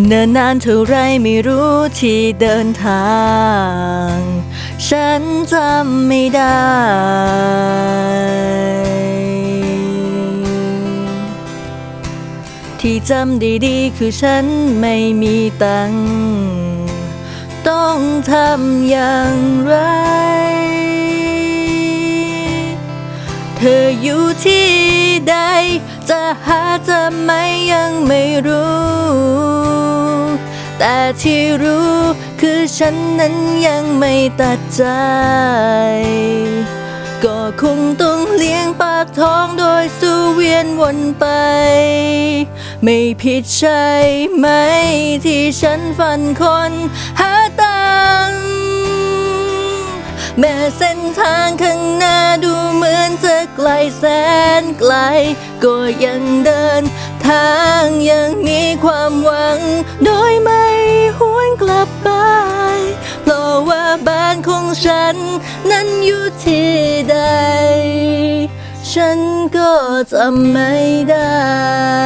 เนินนานเท่าไรไม่รู้ที่เดินทาง ฉันจำไม่ได้ ที่จำดีๆคือฉันไม่มีตังค์ต้องทำอย่างไร เธออยู่ที่ใด จะหาจะไม่ยังไม่รู้ แต่ที่รู้คือฉันนั้นยังไม่ตัดใจ ก็คงต้องเลี้ยงปากท้องโดยสู่เวียนวนไป ไม่ผิดใช่ไหมที่ฉันฝันคนหาตังแม้เส้นทางข้างหน้าดูเหมือนจะไกลแสนไกล ก็ยังเดินทางยังมีความานของฉัน นั้นอยู่ที่ใด ฉันก็จำไม่ได้